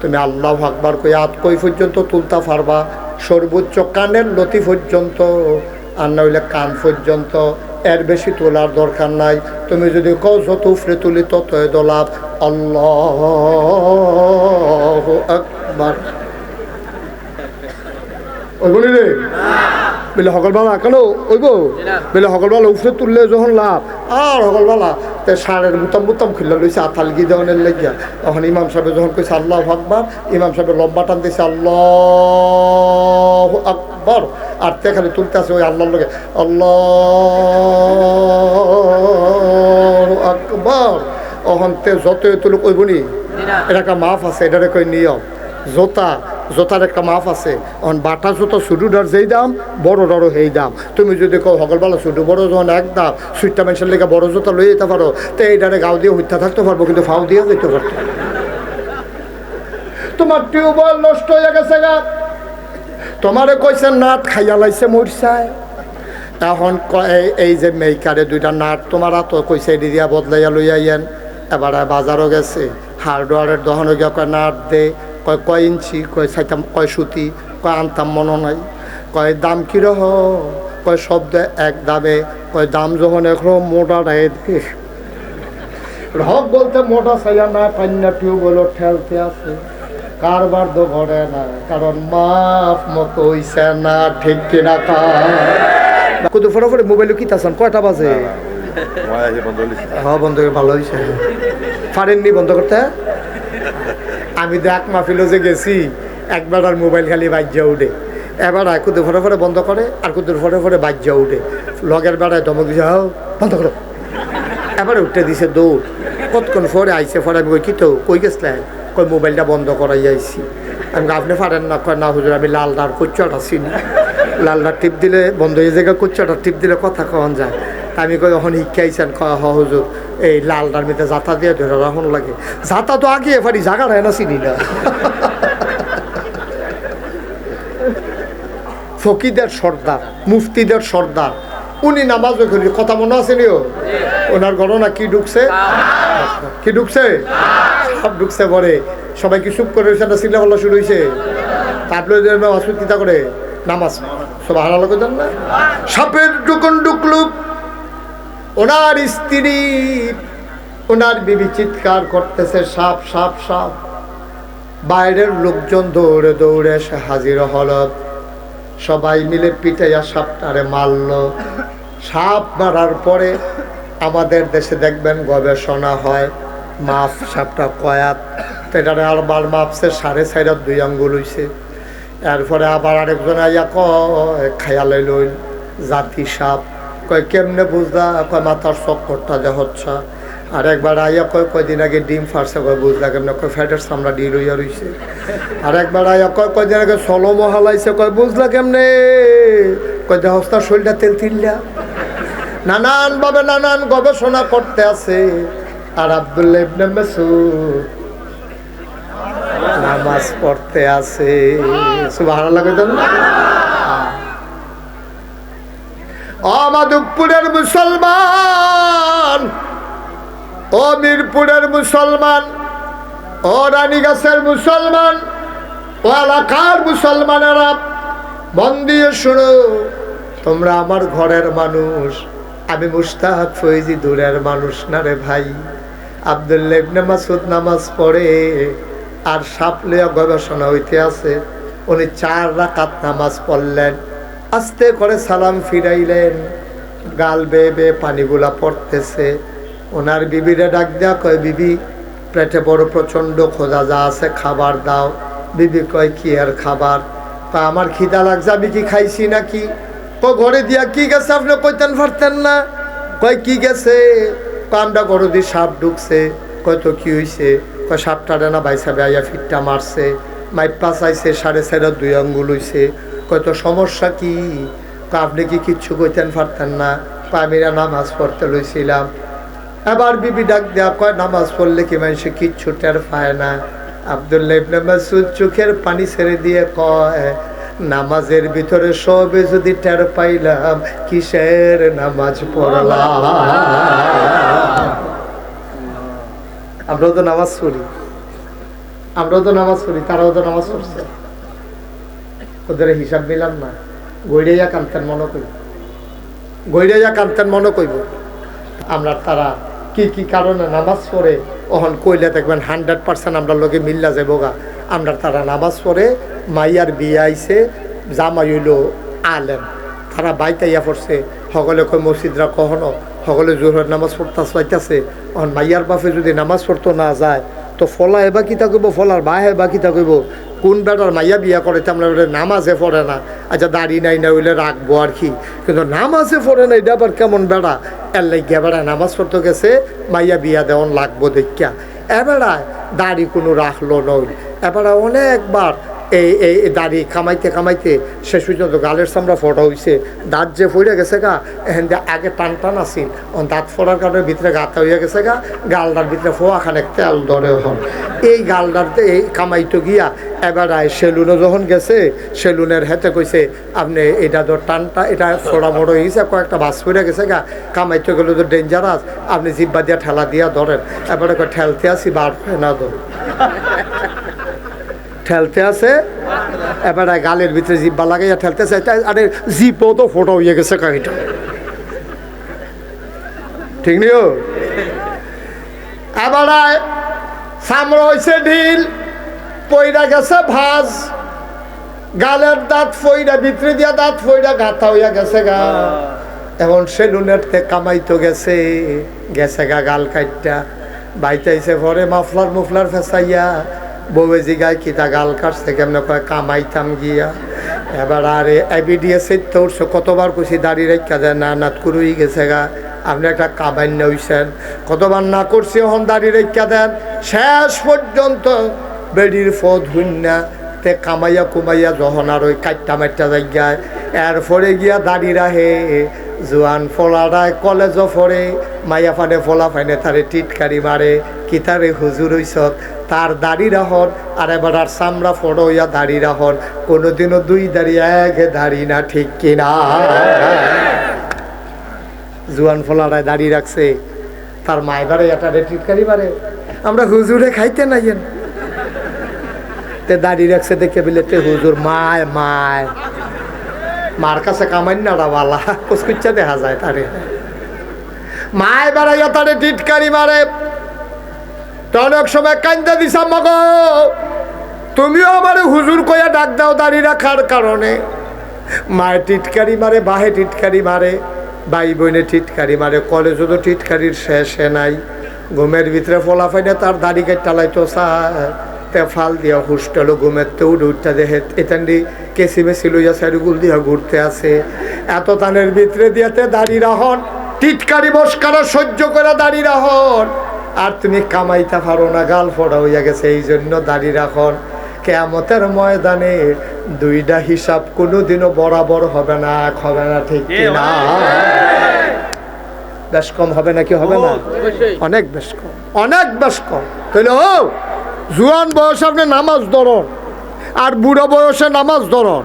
তুমি আল্লাহ আকবার কই আত কই পর্যন্ত তুলতা পারবা? সর্বোচ্চ কানের লতি পর্যন্ত, আর নইলে কান পর্যন্ত। এর বেশি তোলার দরকার নাই। তুমি যদি কও যত উফরে তুলি তত দোলাপ আল্লাহ আকবার। ওই বলি রে বলে সকালবেলা কেন ওইব? বলে সকালবেলা উফরে তুললে যখন লাভ। আর সকালবেলা তে সারের বুতাম বুতাম খুললে লইছে আথাল গি দেওয়ানের লেগিয়া। তখন ইমাম সাহেব যখন কইছে আল্লাহ আকবার। ইমাম সাহেব লম্বা টান দিছে আল্লাহ আকবর। আর তে খালি তুলতে আছে ওই আল্লাহর লগে আল্লাহ আকবর। অহন তে যতই তুলুক ওই বনি এটা একটা মাফ আছে এটারে কই নিয়ম? জোতা জোতার একটা মাপ আছে। অন বাটা জোতা ছোটোটার যেই দাম, বড় বড় সেই দাম। তুমি যদি কো সকালবেলা ছোটো বড় যখন এক দাম সুইটটা মানুষের লেগে বড় জোতা লই যেতে পারো, তো এইটারে গাও দিয়ে হইতে থাকতে পারব, কিন্তু ফাও দিয়ে যেতে পারতো তোমার টিউবওয়েল নষ্ট হয়ে গেছে গা। তোমারে কইছে, নাট খাইয়া লাইছে মরছায় এখন এই- যে মেইকারে দুইটা নাট তোমার তো কইছে দিয়া বদলাইয়া লইয়া আইয়েন। এবারে বাজারও গেছে। হার্ডওয়ারের দহনে গিয়া নাট দে। কয় কয় ইঞ্চি কয় চাইতাম কয় সুতি কয় আনতাম মনে নাই। কয় দাম কিরহ কয় শব্দ এক দামে কয় দাম যখন এখন মোটা রায় দে রক বলতে মোটা চাইয়া না পান্না টিউবওয়েলও ঠেলতে আছে। কারবার তো ঘরে না কারণ মাফ মতো হইছে না ঠিক কিনা কত ফটাফট মোবাইল কি তাছান কয়টা বাজে? হ্যাঁ বন্ধ করে ভালো হয়েছে পারেননি বন্ধ করতে আমি তো এক মাহফিলও যে গেছি, একবার আর মোবাইল খালি বাজ্যা উঠে। এবার আর কুদু ফটো ফটো বন্ধ করে, আর কুদুর ফটো ফটো বাজ্যা উঠে। লগের বেড়ায় ধমক দিছে, হাও, বন্ধ করো। এবারে উঠে দিছে দৌড়। কতক্ষণ পরে আইসে পরে আমি কই, কি তো, কই গেছিলেন কই, মোবাইলটা বন্ধ করাই আইছি। আমি আপনি পারেন না? কয় না হুজুর, আমি লালদার কুচ্চটা চিনি লালদার টিপ দিলে বন্ধ হয়ে জায়গা কুচ্চটা টিপ দিলে কথা কখন যায়। আমি কই যখন শিক্ষাইছেন, কয়, হ এই লাল মিতে জাতা দিয়ে ধরে রাখুন লাগে। জাতা তো আগে পারি জাগা হয় না, চিনি না। ফকিদের সর্দার, মুফতিদের সর্দার, উনি নামাজ করি কথা মনে আছে নিও ওনার গণনা কি ঢুকছে? কি ঢুকছে? সব ঢুকছে পরে। সবাই কি চুপ করে না চিল্লা পাল্লা শুরু হয়েছে তারপরে অসুখ কিতা করে নামাজ। সব হারালো করতেন না? সাপের ডুকুন ডুকলুক ওনার স্ত্রী, ওনার বিবি চিৎকার করতেছে, সাপ সাপ সাপ। বাইরের লোকজন দৌড়ে দৌড়ে এসে হাজির হল। সবাই মিলে পিটাইয়া সাপটারে মারল। সাপ মারার পরে আমাদের দেশে দেখবেন গবেষণা হয় মাপ সাপটা কয়াত। এটারে আবার মাপছে, সাড়ে চাইরাত দুই আঙ্গুল হইছে। এরপরে আবার আরেকজন আইয়া কয় খায়ালে লইল জাতি সাপ। কয়, কেমনে বুঝলা? কয়, মাথার চক্করটা যে হচ্ছে। আর একবার আইয়া কয় কয়দিন আগে ডিম ফারছে কয়, বুঝলা কেমনে? কয়, ফ্যাটের সামরা ডি রইয়া রইছে। আর একবার আইয়া কয় কয়দিন আগে সলো মহালাইছে কয়, বুঝলা কেমনে? কয় দেহস্তার শরীরটা তেল তিল্লা। নানান ভাবে নানান গবেষণা করতে আছে। আর আব্দুল্লাহ ইবনে মাসুদ নামাজ পড়তে আছে। সুবহানাল্লাহ কইতেন না? আমাদুপুরের মুসলমান ও মিরপুরের মুসলমান ও রানীগাছের মুসলমান ও এলাকার মুসলমানেরা মন দিয়ে শুনো, তোমরা আমার ঘরের মানুষ। আমি মুস্তাহাদ ফৈজি দূরের মানুষ না রে ভাই। আবদুল্লাহ ইবনে মাসুদ নামাজ পড়ে, আর সাপলিয়া গবেষণা হইতে আছে। উনি চার রাকাত নামাজ পড়লেন। আস্তে করে সালাম ফিরাইলেন। গাল বেয়ে বেয়ে পানিগুলা পড়তেছে। ওনার বিবিরে ডাক দেওয়া কয়, বিবি, পেটে বড় প্রচণ্ড খোঁজা যা আছে খাবার দাও। বিবি কয়, কি আর খাবার? তা আমার খিদা লাগছে, আমি কি খাইছি নাকি? ও ঘরে দিয়া কি গেছে আপনি কইতেন পারতেন না? কয়, কি গেছে? আমরা ঘর দিয়ে সাপ ঢুকছে। কয়, তো কি হইছে? কয় সাপটা না বাইসা বেয়া ফিটটা মারছে। মাইপা চাইছে, সাড়ে চাইরা দুই আঙ্গুল হইছে। কয় তো সমস্যা কি? আপনি কি কিচ্ছু কইতেন পারতেন না। কয় আমি না নামাজ পড়তে লইছিলাম। আবার বিবি ডাক দেয়া কয় নামাজ পড়লে কি মানুষে কিচ্ছু টের পায় না? আবদুল্লাহ ইবনে মাসুদ চোখের পানি ছেড়ে দিয়ে কয় নামাজের ভিতরে সবে যদি টের পাইলাম কিসের নামাজ পড়লাম? আমরা তো নামাজ পড়ি। আমরাও তো নামাজ পড়ি তারাও তো নামাজ পড়ছে। ওদের হিসাব মিলাম না। গৈরাইয়া কান্তেন মনে করি গৈরাইয়া কান্তেন মনে কইব। আমরা তারা কি কি কারণে নামাজ পড়ে ওহন কইলে দেখবেন হান্ড্রেড পার্সেন্ট আমরা লোকে মিল্লা যাব গা। আমরা তারা নামাজ পড়ে, মাইয়ার বিয়ে আইছে, জামাই হইল আলেম। তারা বাইতে ইয়া পড়ছে, সকলে কই মসজিদরা কখনো সকলে জোহর নামাজ পড়তে চাইতেছে অন মাইয়ার বাপে যদি নামাজ পড়তো না যায় তো ফলা এবার কিতা কইব, ফলার বা এবার কিতা কইব। কোন বেটার মাইয়া বিয়া করে আমরা নাম নামাজে পড়ে না। আচ্ছা দাড়ি নাই না হইলে রাখব আর কি। কিন্তু নামাজে পড়ে না, এটা আবার কেমন বেড়া? এর লাগিয়া বেড়া নামাজ পড়তে গেছে, মাইয়া বিয়া দেওয়ান লাগবো দেখিয়া। এবেড়ায় দাড়ি কোনো রাখল নইল এবারে অনেকবার এই এই দাড়ি কামাইতে কামাইতে শেষ পর্যন্ত গালের চামড়া ফোটা হইছে। দাঁত যে ফইরে গেছে গা এখান দিয়ে আগে টান টান আসিল দাঁত ফোড়ার কারণে ভিতরে গাতা হইয়া গেছে গা, গালডার ভিতরে ফোয়া খানেক তেল ধরে হন এই গালটার এই কামাইতো গিয়া এবার আয় সেলুনে যখন গেছে, সেলুনের হেতে কইছে, আপনি এটা তো টানটা এটা ফোড়া মোড়ো হয়েছে কয়েকটা বাস ফিরে গেছে গা, কামাইতে গেলে তো ডেঞ্জারাস আপনি জিব্বা দিয়া ঠেলা দিয়া ধরেন। এবারে ঠেলতে আসি, বার হয়ে না ধর। ঠেলতে আছে। এবারে গালের ভিতরে জিব্বা লাগাইয়া ঠেলতেছে তাই আরে জিপও তো ফোটো হয়ে গেছে কাহিটা ঠিক নিও এবারে সামর হয়েছে ঢিল, পইরা গেছে ভাজ। গালের দাঁত ফইরা ভিতরে দিয়া দাঁত ফইরা গাথা হইয়া গেছে গা। এখন সেলুনের তে কামাইতো গেছে গেছে গা গাল কাটটা বাইতাইছে পরে মাফলার মুফলার ফেসাইয়া। বউয়ে জিগায় কিতা গাল কাটছে, কেমনে কয়, কামাইতাম গিয়া। এবার আরে, এবিডিএস তো উঠছে কতবার কইছি দাঁড়িয়ে রেখা দেয় না, নাত কুরুই গেছে গা। আপনি একটা কামাইন্য হইছেন। কতবার না করছি, এখন দাঁড়িয়ে রেখা দেন। শেষ পর্যন্ত বেডির ফদ হুন্না তে কামাইয়া কুমাইয়া যখন আর ওই কাট্টা মাইট্টা জায়গায়, এরপরে গিয়া দাঁড়ি রাহে জোয়ান ফলারায় কলেজও ফরে, মাইয়া ফানে ফলা ফাইনে তারে টিটকারি মারে। কি তারে হুজুর হইছত তার দাড়ি রাহন আর এবার আর চামড়া ফড়ো হইয়া দাড়ি রাহন কোনোদিনও দুই দাড়ি এক দাড়ি না, ঠিক কিনা জুয়ান ফলারায় দাড়ি রাখছে। তার মাইবারে একটা টিটকারি মারে। আমরা হুজুরে খাইতে নাইয়েন তে দাড়ি রাখছে দেখে বলে, তে হুজুর, মায় মায়। মার কাছে কামাই না বালা। কুচকুচ্চা দেখা যায় তারে। মায় বেড়াইয়া তারে টিটকারি মারে। তো অনেক সময় কান্দা দিছা মগ। তুমিও আমার হুজুর কইয়া ডাক দাও দাড়ি রাখার কারণে। মায়ের টিটকারি মারে, বাহে টিটকারি মারে ভাই বোনে টিটকারি মারে কলেজও তো টিটকারির শেষে নাই। ঘুমের ভিতরে ফলাফাইনে তার দাড়ি কাটালাই তো তে ফাল দিয়া হুস্টেলো ঘুমের তো উঠে উঠতে দেখে এতান্ডি কেসি মেসি লইয়া সাইডগুল দিয়া ঘুরতে আছে এত তানের ভিতরে দিয়াতে দাড়ি রাহন, টিটকারি বসকারা সহ্য করে দাড়ি রাহন। আর তুমি কামাইতে পারো না গাল ফোড়া হইয়া গেছে এই জন্য দাড়ি রাখন কেমতের ময়দানে দুইটা হিসাব কোনোদিনও বরাবর হবে না হবে না ঠিক না বেশ কম হবে নাকি হবে না? অনেক বেশ কম অনেক বেশ কম। তাহলে ও জুয়ান বয়সে আপনি নামাজ ধরন আর বুড়ো বয়সে নামাজ ধরন।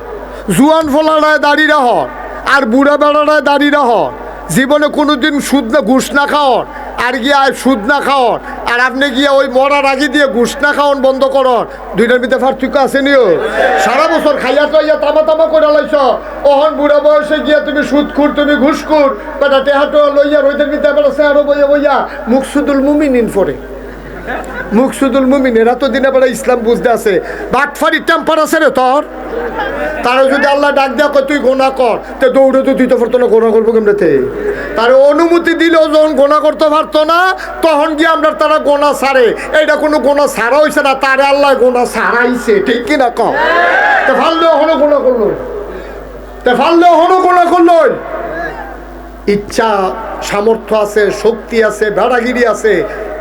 জুয়ান ফলারায় দাড়ি রাহন আর বুড়া বেড়ারায় দাড়ি রাহন। জীবনে কোনোদিন সুদ না ঘুষ না খাওয়ান আর গিয়ে সুদ না খাওয়ান আর আপনি গিয়ে ওই মরার আগে দিয়ে ঘুষ না খাওয়ান বন্ধ করন। দুইটার ভিতরে পার্থক্য আছে নিও। সারা বছর খাইয়া তো ইয়া তামা তামা করে লাইছ। ওহন বুড়া বয়সে গিয়ে তুমি সুদ খুর, তুমি ঘুষ খুর। বেটা টেহাটো লইয়া রোদের ভিতরে আরও বইয়া বইয়া মুকসুদুল মুমিনিন পরে মুকসুদুল মুমিন, এরা তো দিনে বেলা ইসলাম বুঝতে আছে। বাটফারি টেম্পার আছে রে তোর। তারা যদি আল্লাহ ডাক দেওয়া তুই গোনা কর। তে দৌড়ে তো তুই তো পারতো না গোনা করব কেমনেতে? তার অনুমতি দিলেও যখন গোনা করতে পারতো না, তখন গিয়ে আমরা তারা গোনা সারে। এইটা কোনো গোনা সারা হয়েছে না, তারে আল্লাহ গোনা সারাইছে, ঠিক কিনা কম তে ফাললেও হলো গোনা করল। তে ফাললেও হলো গোনা করল। ইচ্ছা, সামর্থ্য আছে, শক্তি আছে বেড়াগিরি আছে।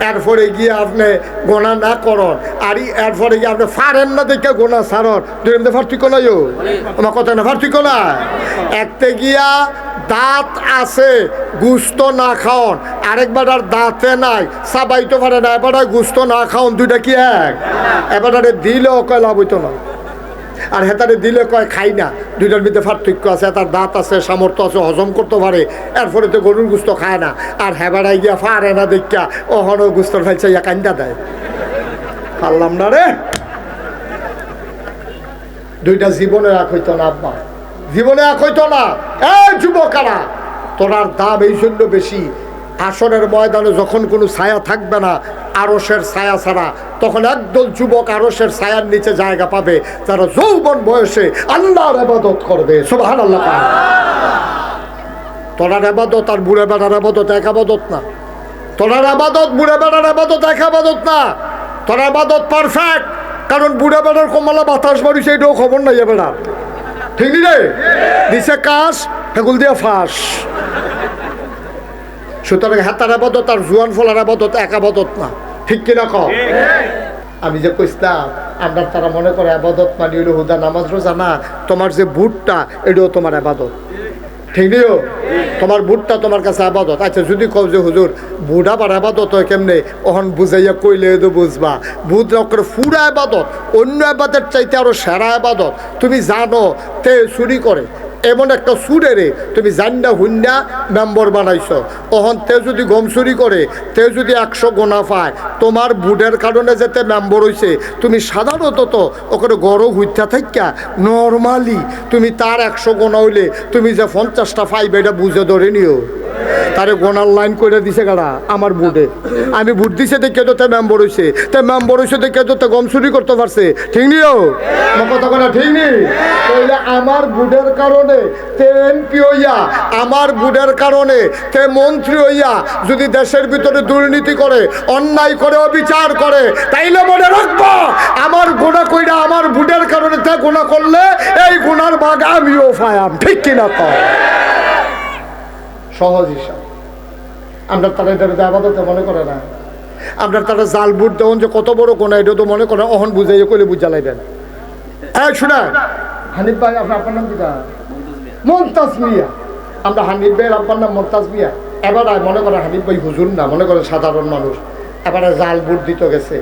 এরপরে গিয়ে আপনি গোনা না করন। আর এরপরে গিয়ে আপনি ফারেন না দেখে গোনা সারন দুই মধ্যে পার্থক্য নাই ও। আমার কথা না পার্থক্য না একতে গিয়া দাঁত আছে, গুস্ত না খাওন। আরেকবার আর দাঁতে নাই সাবাইতে পারে না, এবার গুস্ত না খাওন, দুইটা কি এক? এবার দিলেও কয় লাভ হইতো না। আর হেতারে দিলে কয়, খাই না। দুইটার মধ্যে পার্থক্য আছে, তার দাঁত আছে, সামর্থ্য আছে, হজম করতে পারে। এরপরে তো গরুর গুস্ত খায় না। আর হেবাড়াই গিয়া ফারে না দেখা ওহনও গুস্তর ফেলছে ইয়া কান্দা দেয়। পারলাম না রে। দুইটা জীবনে এক হইতো না, আব্বা। জীবনে এক হইতো না। এ যুবকারা, তোরার দাম এই জন্য বেশি। আসনের ময়দানে যখন কোনো ছায়া থাকবে না আরসের ছায়া ছাড়া, তখন একদল যুবক আরসের ছায়ার নিচে জায়গা পাবে, যারা যৌবন বয়সে আল্লাহর আবাদত করবে। সুবহান আল্লাহ তোরার আবাদত আর বুড়ে বেড়ার আবাদত এক আবাদত না। তোরার আবাদত বুড়ে বেড়ার আবাদত এক আবাদত না। তোর আবাদত পারফেক্ট কারণ বুড়ে বেড়ার কমলা বাতাস মারিছে এটাও খবর নাই বেড়া ঠিক রে? দিছে কাশ, হেগুল দিয়ে ফাঁস। সুতরাং হাতার আবাদত আর জুয়ান ফলার আবাদত এক আবাদত না। ঠিক কিনা কম আমি যে কইসলাম আপনার তারা মনে করে আবাদত মানি হইল হুদা নামাজ রোজা না তোমার যে বুটটা এটাও তোমার আবাদত। ঠিক নিও? তোমার বুটটা তোমার কাছে আবাদত। আচ্ছা যদি কও যে হুজুর বুট আবার আবাদত হয় কেমনে? ওহন বুঝাইয়া কইলে তো বুঝবা। বুধ করে ফুরা আবাদত অন্য আবাদের চাইতে আরও সেরা আবাদত। তুমি জানো তে চুরি করে। এমন একটা সুরেরে তুমি জান্ডা হুন্ডা মেম্বর বানাইছ। অহন তে যদি গম চুরি করে তে যদি একশো গোনা পায়, তোমার বুডের কারণে যেতে মেম্বর হয়েছে তুমি সাধারণত ওখানে গরম হইতা থাকা নর্মালি, তুমি তার একশো গোনা হইলে তুমি যে পঞ্চাশটা পাইবে, এটা বুঝে ধরে নিও। তারে গোনার লাইন করে দিছে গাড়া, আমার বুটে। আমি বুট দিছে দেখে তো মেম্বর হইছে। তে মেম্বর হইছে দেখে তো তে গম চুরি করতে পারছে। ঠিক নিও কথা কথা ঠিক নেই তাইলে আমার বুডের কারণে তে এমপি হইয়া, আমার বুডের কারণে তে মন্ত্রী হইয়া যদি দেশের ভিতরে দুর্নীতি করে, অন্যায় করে, অবিচার করে, তাইলে মনে রাখব, আমার গোনা কইরা আমার বুডের কারণে তে গোনা করলে, এই গুনার ভাগ আমিও পায়াম ঠিক কিনা কর সহজ হিসাব। আমরা তারা এটা আপাতত মনে করে না। আমরা তারা জাল বুট দেওয়ান যে কত বড় কোনা এটা তো মনে করে অহন বুঝাইয়া কইলে বুঝা লাইবেন। এই শোনা হানিফ ভাই, আপনার আপনার নাম কিটা? মমতাজ মিয়া। আমরা হানিফ ভাইয়ের আব্বার নাম মমতাজ মিয়া। এবার মনে করে হানিফ ভাই হুজুর না, মনে করে সাধারণ মানুষ। এবারে জাল বুট দিতে গেছে।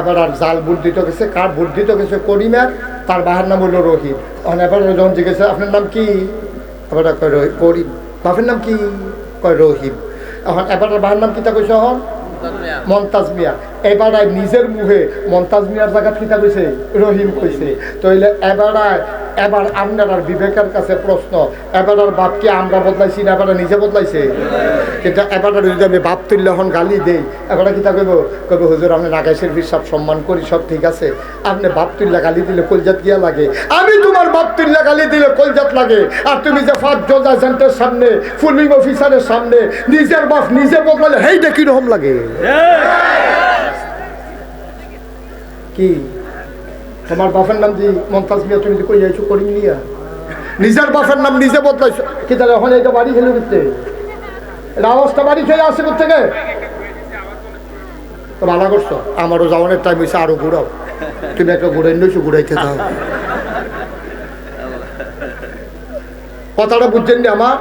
এবার আর জাল বুট দিতে গেছে, কার বুট দিতে গেছে করিমের তার বাহার নাম হলো রহিম। এখন এবার যখন জিজ্ঞেস আপনার নাম কি? এবার করিম। বাপের নাম কি? কয় রহিম। এখন এবার বাহার নাম কিতা কইস এখন? মমতাজ মিয়া। এবার আয় নিজের মুখে মমতাজ মিয়ার জায়গা কিতা কইছে, রহিম কইছে। তইলে এবার আয় এবার আপনার আর বিবেকের কাছে প্রশ্ন, এবার আর বাপকে আমরা বদলাইছি না, এবার নিজে বদলাইছে? কিন্তু এবার যদি আমি বাপ তুললে এখন গালি দেই, এবার কিতা কইব? কইব, হুজুর, আপনি নাগাইশের সব সম্মান করি, সব ঠিক আছে। আপনি বাপ তুললে গালি দিলে কলজাত গিয়া লাগে। আমি তোমার বাপ তুললে গালি দিলে কলজাত লাগে। আর তুমি যে ফার্স্ট জজ এজেন্টের সামনে ফুলিং অফিসারের সামনে, নিজের বাপ নিজে বদলালে, হেই দেখি কীরকম লাগে। কি? তোমার বাপের নাম দি মমতাজ মিয়া, তুমি কই যাইছো করিম নিয়া নিজের বাপের নাম নিজে বদলাইছো। কি তাহলে এখন এটা বাড়ি খেলে করতে এটা আওয়াজটা বাড়ি খেয়ে আসে থেকে ভালো করছ। আমারও যাওয়ানোর টাইম হয়েছে আরও ঘুরাও। তুমি একটা ঘুরাই নিয়েছো, ঘুরাইতে দাও কথাটা বুঝছেন নি আমার?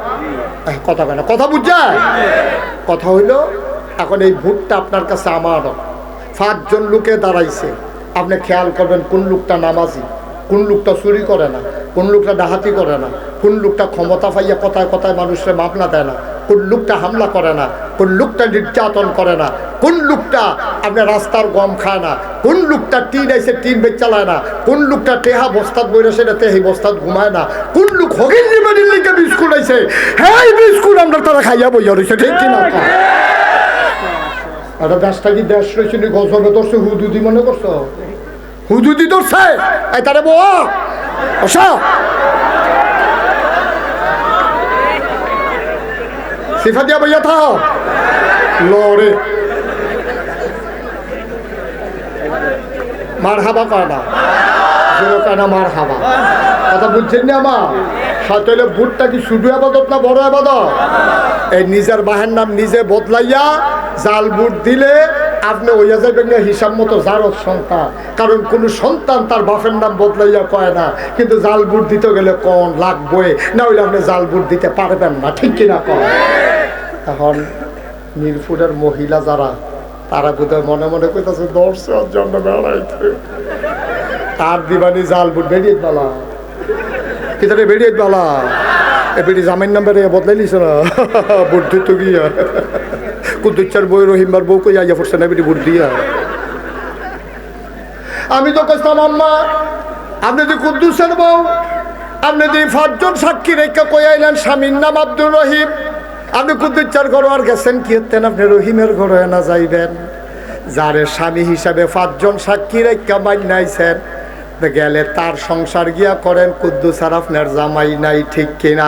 কথা কেন কথা বুঝছেন? কথা হইল, এখন এই ভোটটা আপনার কাছে আমার পাঁচজন লোকে দাঁড়াইছে। আপনি খেয়াল করবেন কোন লোকটা নামাজি, কোন লোকটা চুরি করে না, কোন লোকটা ডাহাতি করে না, কোন লোকটা ক্ষমতা পাইয়া কথায় কথায় মানুষের মামলা দেয় না, কোন লোকটা হামলা করে না, কোন লোকটা নির্যাতন করে না, কোন লোকটা আপনার রাস্তার গম খায় না, কোন লোকটা টিন আইসে টিন বেচ চালায় না, কোন লোকটা টেহা বস্তাত বইরে সেটা তেহি বস্তাত ঘুমায় না, কোন লোক হগিন লিখে বিস্কুট আইছে হ্যাঁ বিস্কুট আমরা তারা খাইয়া বইয়া রয়েছে ঠিক কিনা? একটা দেশটা কি দেশ রয়েছে গজবে ধরছে, হুদুদি মনে করছ? হুদুদি ধরছে? এই তারে বো অসা সিফা দিয়া বইয়া থাও। লরে মার হাবা কয় না? জোরে কয় না মার হাবা কথা বুঝছেন না আমার সাথে ভুটটা কি শুধু আবাদত না বড় আবাদত? এই নিজের বাহের নাম নিজে বদলাইয়া জাল বুট দিলে আপনি ওইয়া যাবেন না, হিসাব মতো জারত সন্তান। কারণ কোন সন্তান তার বাপের নাম বদলাইয়া কয় না, কিন্তু জাল বুট দিতে গেলে কন লাগবে না হইলে আপনি জাল বুট দিতে পারবেন না, ঠিক কিনা কন? এখন মিরপুরের মহিলা যারা, তারা বোধহয় মনে মনে কইতাছে, দর্শক জন্য বেড়াইতে তার দিবানি জাল বুট বেরিয়ে বালা কিতারে বেরিয়ে বালা এ জামিন নাম্বারে বদলাই লিছে না। বুট দিত গিয়া। কুদ্দুচ্চার বই রহিমবার বউ কই আইয়া পড়ছে না বেটি বুট দিয়া। আমি তো কইতাম, আম্মা, আপনি যে কুদ্দুসের বউ, আপনি যে পাঁচজন সাক্ষী রেখে কই আইলেন স্বামীর নাম আব্দুর রহিম? আপনি কুদ্দুচার ঘর আর গেছেন কি? হতেন আপনি রহিমের ঘরে না যাইবেন। যারে স্বামী হিসাবে পাঁচজন সাক্ষী রেখে মাইনাইছেন গেলে তার সংসার গিয়া করেন কুদ্দুস আর আপনার জামাই নাই ঠিক কিনা?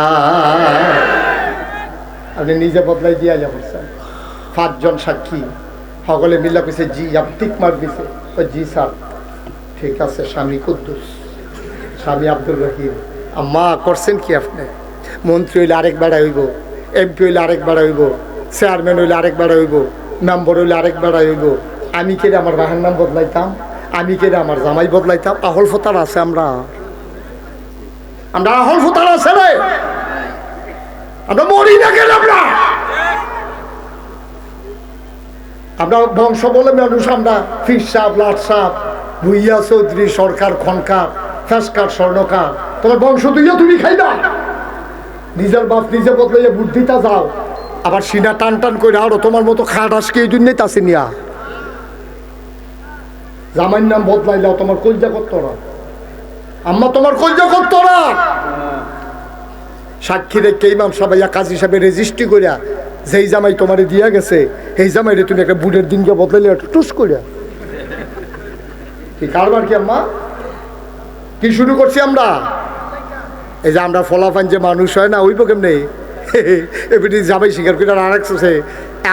আপনি নিজে বদলাই দিয়া যাবেন পাঁচজন সাক্ষী। সকলে মিলা কইছে, জি আপ টিক মার দিছে। ও জি, স্যার। ঠিক আছে, স্বামী কুদ্দুস। স্বামী আব্দুল রহিম। আম্মা, করছেন কি আপনি? মন্ত্রী হইলে আরেক বেড়া হইব। এমপি হইলে আরেক বেড়া হইব। চেয়ারম্যান হইলে আরেক বেড়া হইব। মেম্বার হইলে আরেক বেড়া হইব। আমি কেটে আমার বাহার নাম বদলাইতাম? আমি কেটে আমার জামাই বদলাইতাম। আহল ফোতার আছে আমরা। আমরা আহল ফোতার আছে রে। আমরা মরি না কেন আমরা? আমরা বংশ বলে মানুষ, আমরা ফির সাপ, লাট সাপ, ভুইয়া, চৌধুরী, সরকার, খনকার, ফেসকার, স্বর্ণকার। তোমার বংশ তুইয়া তুমি খাই খাইবা। নিজের বাপ নিজে বদলাইয়া বুদ্ধিটা যাও। আবার সিনা টান টান করে আরও তোমার মতো খাট আজকে এই জন্যই তাছে নিয়া জামাইর নাম বদলাইলাও, তোমার কলজা করতো না। আম্মা, তোমার কলজা করতো না। সাক্ষী রেখে ইমাম সাবাইয়া কাজী হিসাবে রেজিস্ট্রি করিয়া যেই জামাই তোমারে দিয়া গেছে এই জামাইরে তুমি একটা বুড়ের দিনকে বদলাইলে টুস করিয়া কারবার কি আম্মা? কি শুরু করছি আমরা? এই যে আমরা ফলাফান যে মানুষ হয় না ওইব কেমনে এবারে জামাই শিকার করে আর আছে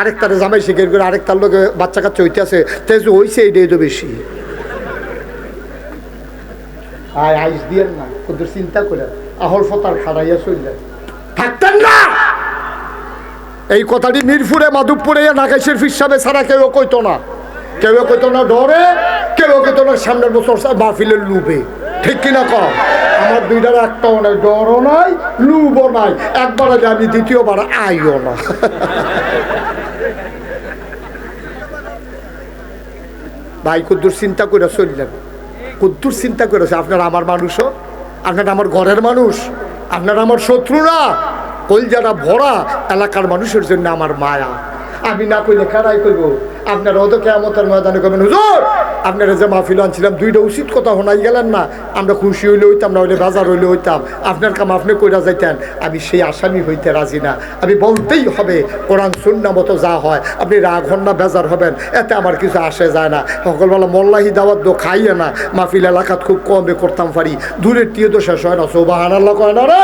আরেক তারে জামাই শিকার করে আরেক তার লোকে বাচ্চা কাচ্চা হইতে আছে যে হইছে এইটাই তো বেশি। আয়, আইস দিয়ে না, ওদের চিন্তা করে আহল ফতার খাড়াইয়া চললেন থাকতেন না! এই কথাটি মিরপুরে, মাধবপুরে নাগাইশের ফিসাবে ছাড়া কেউ কইতো না। কেউ কইতো না ডরে, কেউ কইতো না সামনের বছর বাফিলের লুবে ঠিক কিনা কম আমার দুইটার একটাও নাই, ডরও নাই, লুবও নাই। একবার আগে আমি দ্বিতীয়বার আইও না। ভাই, কুদ্দুর চিন্তা করে চললেন। কুদ্দুর চিন্তা করেছে আপনার আমার মানুষও, আপনার আমার ঘরের মানুষ, আপনার আমার শত্রুরা। কলজারা ভরা, এলাকার মানুষের জন্য আমার মায়া। আমি না কইলে খারাই করব আপনার অত কেমতের ময়দানে করবেন হুজুর আপনারা যে মাহফিল আনছিলাম, দুইটা উচিত কথা শোনাই গেলেন না। আমরা খুশি হইলে হইতাম, না হইলে বাজার হইলে হইতাম। আপনার কাম আপনি কইরা যাইতেন, আমি সেই আসামি হইতে রাজি না। আমি বলতেই হবে, কোরআন শূন্য মতো যা হয়, আপনি রাগ হন না, বেজার হবেন, এতে আমার কিছু আসে যায় না। সকালবেলা মোল্লাহি দাওয়াত দো খাইয়ে না, মাহফিল এলাকাত খুব কমে করতাম পারি দূরের টিয়ে তো শেষ হয় না সৌবাহান আল্লাহ কয় না রে?